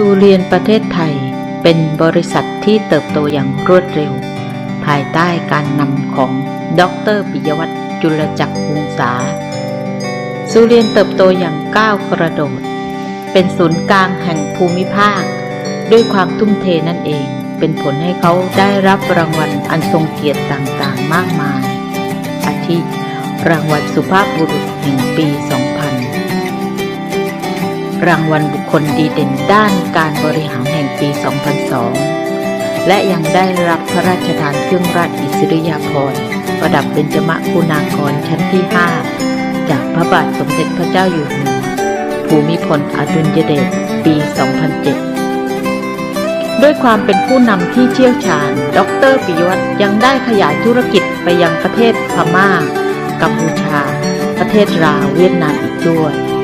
ซูเรียนประเทศไทยเป็นบริษัทที่เติบโตอย่างรวดเร็ว ภายใต้การนำของดรปิยวัฒน์จุลจักรวงศาซูเรียนเติบโตอย่างก้าวกระโดด เป็นศูนย์กลางแห่งภูมิภาค ด้วยความทุ่มเทนั่นเอง เป็นผลให้เขาได้รับรางวัลอันทรงเกียรติต่างๆ มากมาย อาทิ รางวัลสุภาพบุรุษแห่งปี2 รางวัลบุคคลดีเด่นด้านการบริหารแห่งปี 2002 และยังได้รับพระราชทานเครื่องราชอิสริยาภรณ์ประดับเป็นจมะคุณากรชั้นที่ 5 จากพระบาทสมเด็จพระเจ้าอยู่หัวภูมิพลอดุลยเดชปี 2007 ด้วยความเป็นผู้นำที่เชี่ยวชาญ ดรปิยวัฒน์ยังได้ขยายธุรกิจไปยังประเทศพม่า กัมพูชา ประเทศลาวเวียดนามอีกด้วย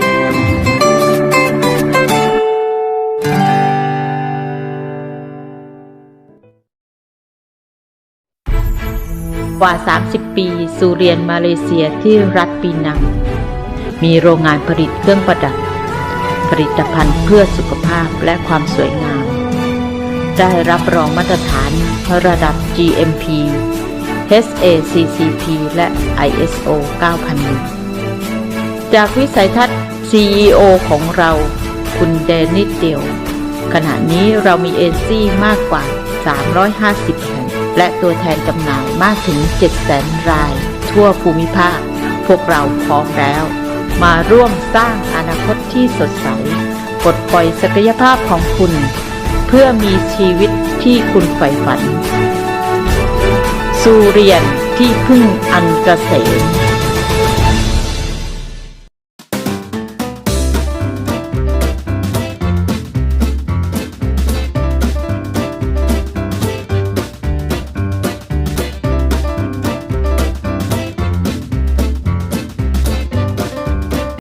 กว่า 30 ปีสู่เรียนมาเลเซียที่รัฐปีนัง มีโรงงานผลิตเครื่องประดับ ผลิตภัณฑ์เพื่อสุขภาพและความสวยงาม ได้รับรองมาตรฐานระดับ GMP HACCP และ ISO 9001 จากวิสัยทัศน์ CEO ของเรา คุณเดนิสเดียว ขณะนี้เรามีเอซี่มากกว่า 350 แห่ง และตัวแทนจำหน่ายมากถึง 700,000 ราย ทั่วภูมิภาค พวกเราพร้อมแล้ว มาร่วมสร้างอนาคตที่สดใสปลดปล่อยศักยภาพของคุณ เพื่อมีชีวิตที่คุณใฝ่ฝัน สู่เรียนที่พึ่งอันเกษม